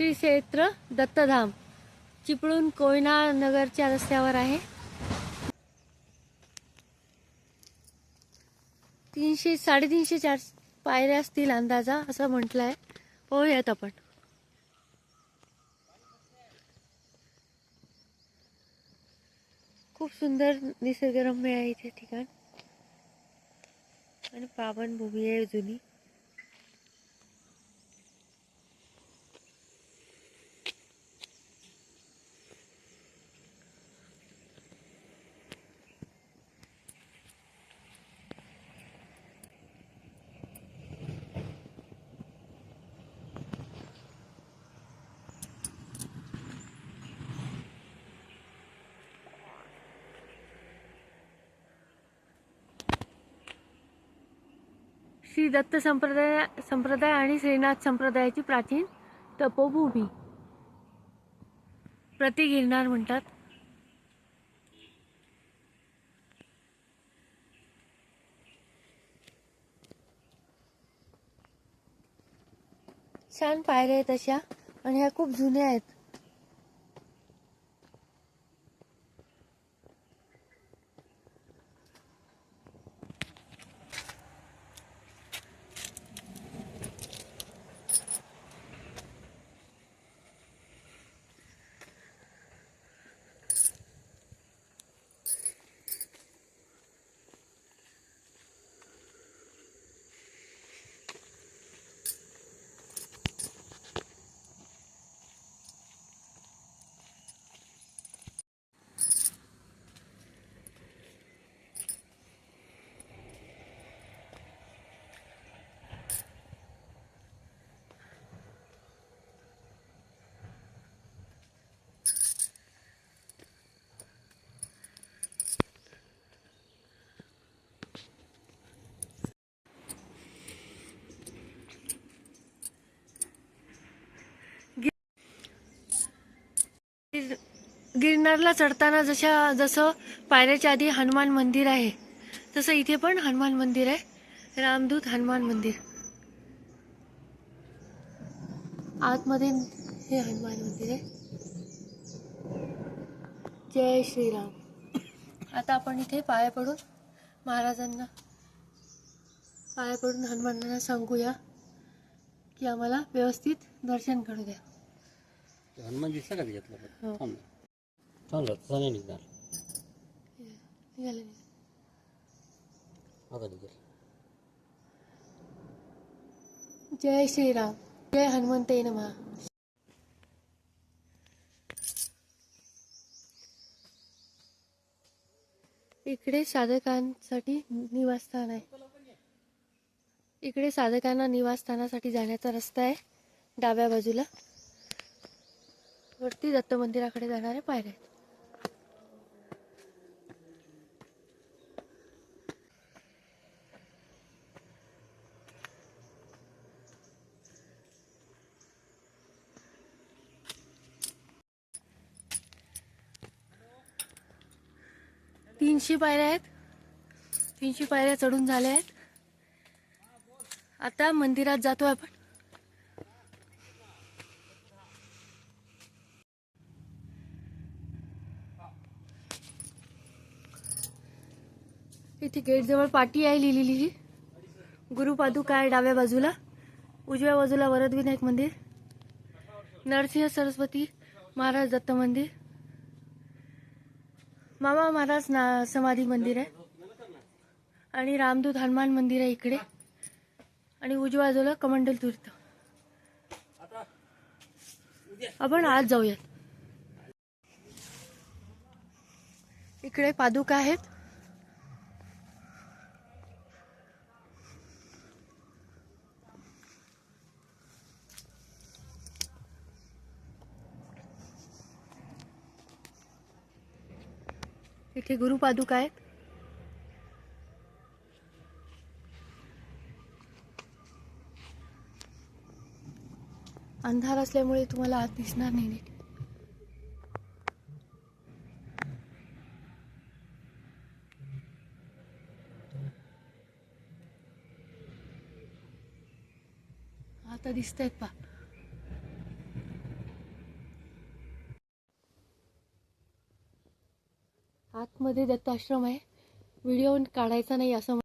श्री क्षेत्र दत्तधाम चिपळूण कोयना नगरच्या रस्त्यावर आहे. तीनशे साडेतीनशे चार पायऱ्या असतील अंदाजा असं म्हटलं आहे पोहूयात आपण. खूप सुंदर निसर्गरम्य आहे इथे ठिकाण. आणि पावन भूमी आहे जुनी. श्री दत्त संप्रदाय संप्रदाय आणि श्रीनाथ संप्रदायाची प्राचीन तपोभूमी. प्रति गिरणार म्हणतात. छान पायऱ्या आहेत अशा आणि ह्या खूप जुन्या आहेत. गिरनारला चढताना जशा जसं पायऱ्याच्या आधी हनुमान मंदिर आहे तसं इथे पण हनुमान मंदिर आहे. रामदूत हनुमान मंदिर. आतमध्ये हे हनुमान मंदिर आहे. जय श्रीराम. आता आपण इथे पाया पडून महाराजांना पाया पडून हनुमानांना सांगूया की आम्हाला व्यवस्थित दर्शन करू द्या हनुमान दिसला का हो. थांब चांगलं तसा निघणार निघाले आता निघेल जय श्रीराम जय हनुमंत नमा. इकडे साधकांसाठी निवासस्थान आहे. इकडे साधकांना निवासस्थानासाठी जाण्याचा रस्ता आहे डाव्या बाजूला. वरती दत्त मंदिराकडे जाणाऱ्या पायऱ्या आहेत. तीनशे पायऱ्या आहेत. तीनशे पायऱ्या चढून झाल्या आहेत. आता मंदिरात जातो आपण. इथे गेट जवळ पाटी आहे लिहिलेली. गुरुपादुका आहे डाव्या बाजूला. उजव्या बाजूला वरदविनायक मंदिर. नरसिंह सरस्वती महाराज दत्त मंदिर. मामा महाराज ना समाधी मंदिर आहे. आणि रामदूत हनुमान मंदिर आहे इकडे. आणि उजव्या बाजूला कमंडल तीर्थ. आपण आज जाऊयात. इकडे पादुका आहेत. इथे गुरुपादुका आहेत. अंधार असल्यामुळे तुम्हाला आत दिसणार नाही नीट. आता दिसत आहेत पा. आतमध्ये दत्ताश्रम आहे. व्हिडिओ काढायचा नाही असं